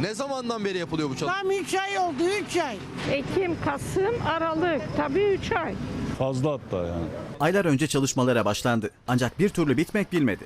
Ne zamandan beri yapılıyor bu çalışma? Tam 3 ay oldu 3 ay. Ekim, Kasım, Aralık. Tabii 3 ay. Fazla hatta yani. Aylar önce çalışmalara başlandı. Ancak bir türlü bitmek bilmedi.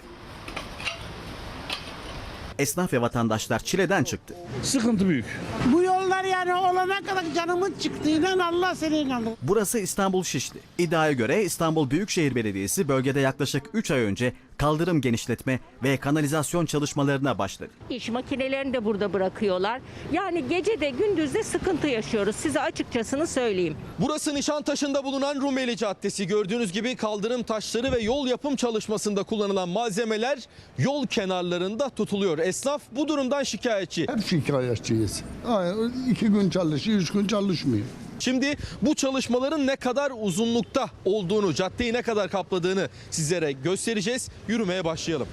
Esnaf ve vatandaşlar çileden çıktı. Sıkıntı büyük. Bu yollar yani olana kadar canımız çıktı. İnan Allah seni inanır. Burası İstanbul Şişli. İddiaya göre İstanbul Büyükşehir Belediyesi bölgede yaklaşık 3 ay önce kaldırım genişletme ve kanalizasyon çalışmalarına başladı. İş makinelerini de burada bırakıyorlar. Yani gece de gündüz de sıkıntı yaşıyoruz. Size açıkçasını söyleyeyim. Burası Nişantaşı'nda bulunan Rumeli Caddesi. Gördüğünüz gibi kaldırım taşları ve yol yapım çalışmasında kullanılan malzemeler yol kenarlarında tutuluyor. Esnaf bu durumdan şikayetçi. Hep şikayetçiyiz. Aynen, iki gün çalışıyor, üç gün çalışmıyor. Şimdi bu çalışmaların ne kadar uzunlukta olduğunu, caddeyi ne kadar kapladığını sizlere göstereceğiz. Yürümeye başlayalım.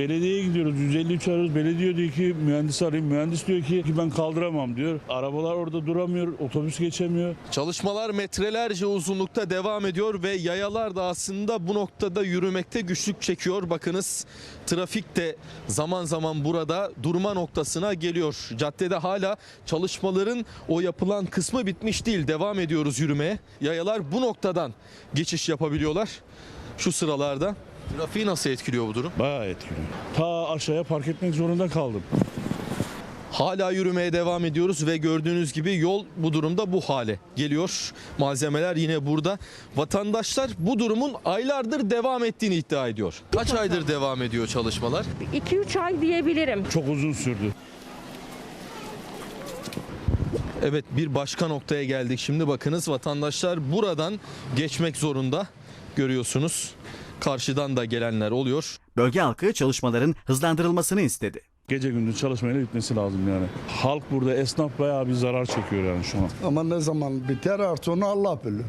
Belediyeye gidiyoruz 153 arıyoruz. Belediye diyor ki mühendis arayayım. Mühendis diyor ki, ki ben kaldıramam diyor. Arabalar orada duramıyor. Otobüs geçemiyor. Çalışmalar metrelerce uzunlukta devam ediyor ve yayalar da aslında bu noktada yürümekte güçlük çekiyor. Bakınız trafik de zaman zaman burada durma noktasına geliyor. Caddede hala çalışmaların o yapılan kısmı bitmiş değil. Devam ediyoruz yürümeye. Yayalar bu noktadan geçiş yapabiliyorlar. Şu sıralarda. Trafiği nasıl etkiliyor bu durum? Bayağı etkiliyor. Ta aşağıya park etmek zorunda kaldım. Hala yürümeye devam ediyoruz ve gördüğünüz gibi yol bu durumda bu hale geliyor. Malzemeler yine burada. Vatandaşlar bu durumun aylardır devam ettiğini iddia ediyor. Kaç aydır devam ediyor çalışmalar? 2-3 ay diyebilirim. Çok uzun sürdü. Evet bir başka noktaya geldik. Şimdi bakınız vatandaşlar buradan geçmek zorunda. Görüyorsunuz. Karşıdan da gelenler oluyor. Bölge halkı çalışmaların hızlandırılmasını istedi. Gece gündüz çalışmayla bitmesi lazım yani. Halk burada esnaf bayağı bir zarar çekiyor yani şu an. Ama ne zaman biter artık onu Allah bilir.